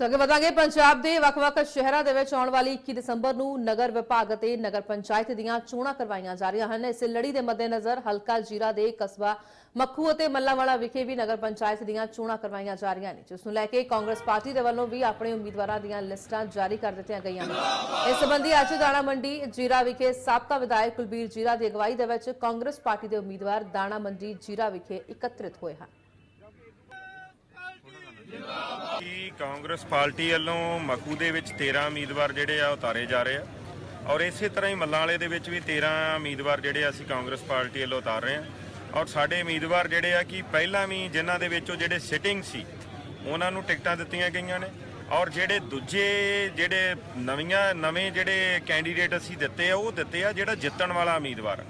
ਸੋ ਅੱਗੇ ਵਧਾਂਗੇ ਪੰਜਾਬ ਦੇ ਵੱਖ-ਵੱਖ ਸ਼ਹਿਰਾਂ ਦੇ ਵਿੱਚ ਆਉਣ ਵਾਲੀ 21 ਦਸੰਬਰ ਨੂੰ ਨਗਰ ਵਿਭਾਗ ਅਤੇ ਨਗਰ ਪੰਚਾਇਤ ਦੀਆਂ ਚੋਣਾਂ ਕਰਵਾਈਆਂ ਜਾ ਰਹੀਆਂ ਹਨ। ਇਸ ਲੜੀ ਦੇ ਮੱਦੇਨਜ਼ਰ ਹਲਕਾ ਜੀਰਾ ਦੇ ਕਸਬਾ ਮੱਖੂ ਅਤੇ ਮੱਲਾਵਾਲਾ ਵਿਖੇ ਵੀ ਨਗਰ ਪੰਚਾਇਤ ਦੀਆਂ ਚੋਣਾਂ ਕਰਵਾਈਆਂ ਜਾ ਰਹੀਆਂ ਨੇ, ਜਿਸ ਨੂੰ ਲੈ ਕੇ ਕਾਂਗਰਸ ਪਾਰਟੀ ਦੇ ਵੱਲੋਂ ਵੀ ਆਪਣੇ ਉਮੀਦਵਾਰਾਂ ਦੀਆਂ ਲਿਸਟਾਂ ਜਾਰੀ ਕਰ ਦਿੱਤੀਆਂ ਗਈਆਂ ਨੇ। ਇਸ ਸੰਬੰਧੀ ਅੱਜ ਦਾਣਾ ਮੰਡੀ ਜੀਰਾ ਵਿਖੇ ਸਾਬਕਾ ਵਿਧਾਇਕ ਕੁਲਬੀਰ ਜੀਰਾ ਦੀ ਅਗਵਾਈ ਦੇ ਵਿੱਚ ਕਾਂਗਰਸ ਪਾਰਟੀ ਦੇ ਉਮੀਦਵਾਰ ਦਾਣਾ ਮੰਡੀ ਜੀਰਾ ਵਿਖੇ ਇਕੱਤਰਿਤ ਹੋਏ ਹਨ। ਕਿ ਕਾਂਗਰਸ ਪਾਰਟੀ ਵੱਲੋਂ ਮਖੂ ਦੇ ਵਿੱਚ 13 ਉਮੀਦਵਾਰ ਜਿਹੜੇ ਆ ਉਤਾਰੇ ਜਾ ਰਹੇ ਆ? ਔਰ ਇਸੇ ਤਰ੍ਹਾਂ ਹੀ ਮੱਲਾਂ ਵਾਲੇ ਦੇ ਵਿੱਚ ਵੀ 13 ਉਮੀਦਵਾਰ ਜਿਹੜੇ ਆ ਅਸੀਂ ਕਾਂਗਰਸ ਪਾਰਟੀ ਵੱਲੋਂ ਉਤਾਰ ਰਹੇ ਆ। ਔਰ ਸਾਡੇ ਉਮੀਦਵਾਰ ਜਿਹੜੇ ਆ ਕਿ ਪਹਿਲਾਂ ਵੀ ਜਿਨ੍ਹਾਂ ਦੇ ਵਿੱਚੋਂ ਜਿਹੜੇ ਸਿਟਿੰਗ ਸੀ, ਉਹਨਾਂ ਨੂੰ ਟਿਕਟਾਂ ਦਿੱਤੀਆਂ ਗਈਆਂ ਨੇ। ਔਰ ਜਿਹੜੇ ਦੂਜੇ ਜਿਹੜੇ ਨਵੀਆਂ, ਨਵੇਂ ਜਿਹੜੇ ਕੈਂਡੀਡੇਟ ਅਸੀਂ ਦਿੱਤੇ ਆ, ਉਹ ਦਿੱਤੇ ਆ ਜਿਹੜਾ ਜਿੱਤਣ ਵਾਲਾ ਉਮੀਦਵਾਰ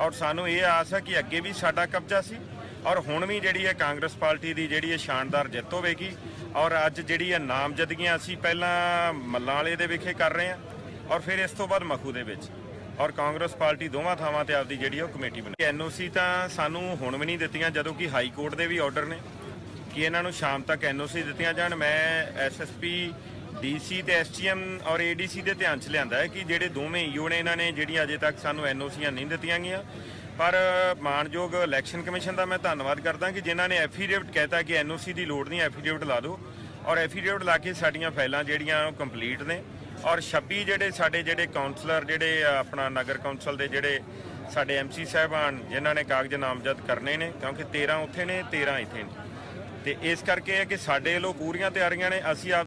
ਔਰ ਸਾਨੂੰ ਇਹ ਆਸ ਹੈ ਕਿ ਅੱਗੇ ਵੀ ਸਾਡਾ ਕਬਜ਼ਾ ਸੀ। ਔਰ ਹੁਣ ਵੀ ਜਿਹੜੀ ਹੈ ਕਾਂਗਰਸ ਪਾਰਟੀ ਦੀ ਜਿਹੜੀ ਹੈ ਸ਼ਾਨਦਾਰ ਜਿੱਤ ਹੋਵੇਗੀ ਔਰ ਅੱਜ ਜਿਹੜੀ ਹੈ ਨਾਮਜ਼ਦਗੀਆਂ ਅਸੀਂ ਪਹਿਲਾਂ ਮੱਲਾਂ ਵਾਲੇ ਦੇ ਵਿਖੇ ਕਰ ਰਹੇ ਹਾਂ ਔਰ ਫਿਰ ਇਸ ਤੋਂ ਬਾਅਦ ਮਖੂ ਦੇ ਵਿੱਚ। ਔਰ ਕਾਂਗਰਸ ਪਾਰਟੀ ਦੋਵਾਂ ਥਾਵਾਂ ਤੇ ਆਪਦੀ ਜਿਹੜੀ ਉਹ ਕਮੇਟੀ ਬਣਾ। ਐਨਓਸੀ ਤਾਂ ਸਾਨੂੰ ਹੁਣ ਵੀ ਨਹੀਂ ਦਿੱਤੀਆਂ, ਜਦੋਂ ਕਿ ਹਾਈ ਕੋਰਟ ਦੇ ਵੀ ਆਰਡਰ ਨੇ ਕਿ ਇਹਨਾਂ ਨੂੰ ਸ਼ਾਮ ਤੱਕ ਐਨਓਸੀ ਦਿੱਤੀਆਂ ਜਾਣ। ਮੈਂ ਐਸਐਸਪੀ, ਡੀਸੀ ਤੇ ਐਸਟੀਐਮ ਔਰ ਏਡੀਸੀ ਦੇ ਧਿਆਨ 'ਚ ਲਿਆਂਦਾ ਹੈ ਕਿ ਜਿਹੜੇ ਦੋਵੇਂ ਈਓ ਨੇ, ਇਹਨਾਂ ਨੇ ਜਿਹੜੀਆਂ ਅਜੇ ਤੱਕ ਸਾਨੂੰ ਐਨਓਸੀਆਂ ਨਹੀਂ ਦਿੱਤੀਆਂ ਗਈਆਂ। ਪਰ ਮਾਨਯੋਗ ਇਲੈਕਸ਼ਨ ਕਮਿਸ਼ਨ ਦਾ ਮੈਂ ਧੰਨਵਾਦ ਕਰਦਾ ਕਿ ਜਿਨ੍ਹਾਂ ਨੇ ਐਫੀਡੇਵਿਟ ਕਹਿਤਾ ਕਿ ਐਨਓਸੀ ਦੀ ਲੋੜ ਨਹੀਂ, ਐਫੀਡੇਵਿਟ ਲਾ ਦਿਓ। ਔਰ ਐਫੀਡੇਵਿਟ ਲਾ ਕੇ ਸਾਡੀਆਂ ਫਾਈਲਾਂ ਜਿਹੜੀਆਂ ਉਹ ਕੰਪਲੀਟ ਨੇ। ਔਰ 26 ਜਿਹੜੇ ਸਾਡੇ ਜਿਹੜੇ ਕਾਉਂਸਲਰ ਜਿਹੜੇ ਆਪਣਾ ਨਗਰ ਕੌਂਸਲ ਦੇ ਜਿਹੜੇ ਸਾਡੇ ਐਮਸੀ ਸਾਹਿਬਾਨ, ਜਿਨ੍ਹਾਂ ਨੇ ਕਾਗਜ਼ ਨਾਮਜ਼ਦ ਕਰਨੇ ਨੇ, ਕਿਉਂਕਿ 13 ਉੱਥੇ ਨੇ 13 ਇੱਥੇ ਨੇ। ਤੇ ਇਸ ਕਰਕੇ ਹੈ ਕਿ ਸਾਡੇ ਵੱਲੋਂ ਪੂਰੀਆਂ ਤਿਆਰੀਆਂ ਨੇ, ਅਸੀਂ ਆਪ